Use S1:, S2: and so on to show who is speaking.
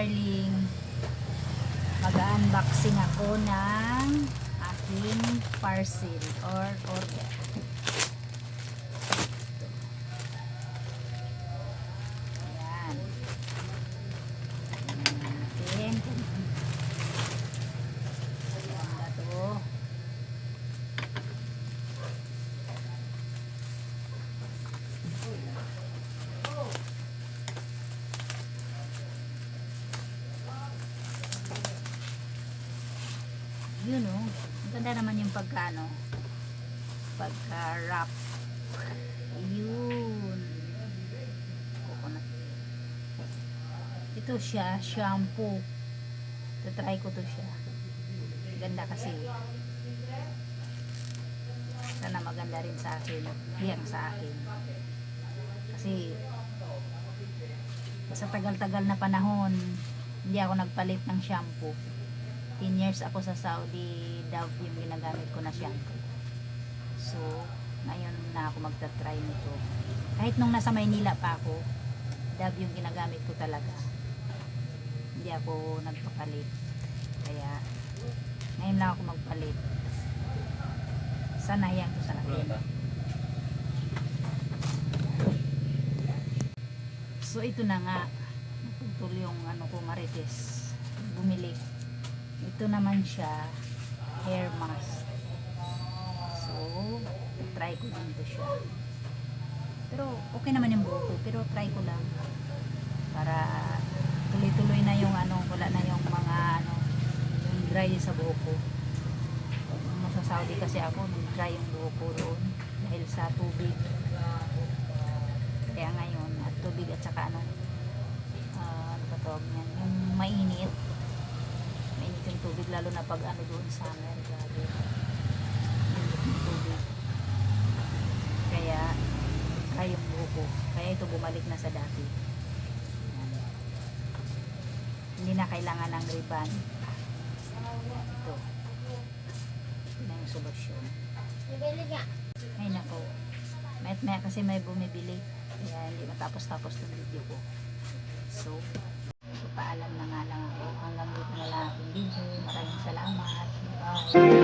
S1: Darling. Mag-unboxing ako ng aking parcel or order. Yun oh. Ang ganda naman yung pagkano. Pagka-wrap. Yun. Coconut. Ito siya, shampoo. Tatry ko to siya. Ganda kasi. Sana maganda rin sa akin. Hiyang sa akin. Kasi sa tagal-tagal na panahon, hindi ako nagpalit ng shampoo. 10 years ako sa Saudi Dove yung ginagamit ko na shampoo. So, ngayon na ako magta-try nito. Kahit nung nasa Maynila pa ako, Dove yung ginagamit ko talaga. Hindi ako nagpapalit. Kaya, ngayon na ako magpalit. Sanayan ko sa akin. So, ito na nga. Naputol yung ano ko, marites. Ito naman siya, hair mask. So, try ko din to siya. Pero, okay naman yung buhok ko. Pero, try ko lang. Para, tuloy-tuloy na yung ano, wala na yung mga ano, yung dry sa buhok ko. Sa Saudi kasi ako, nung dry yung buhok ko doon. Dahil sa tubig. Kaya ngayon, at tubig at saka ano, ah, ano ba tawag niyan, yung mainit. Yung tubig, lalo na pag ano doon summer, grabe. Yung tubig. Kaya, kaya yung buho ko. Kaya ito bumalik na sa dati. Yan. Hindi na kailangan ng ribbon. Ito na yung solusyon. Ay nako. Mayat maya kasi may bumibili. Kaya hindi matapos-tapos ng video ko. Bye.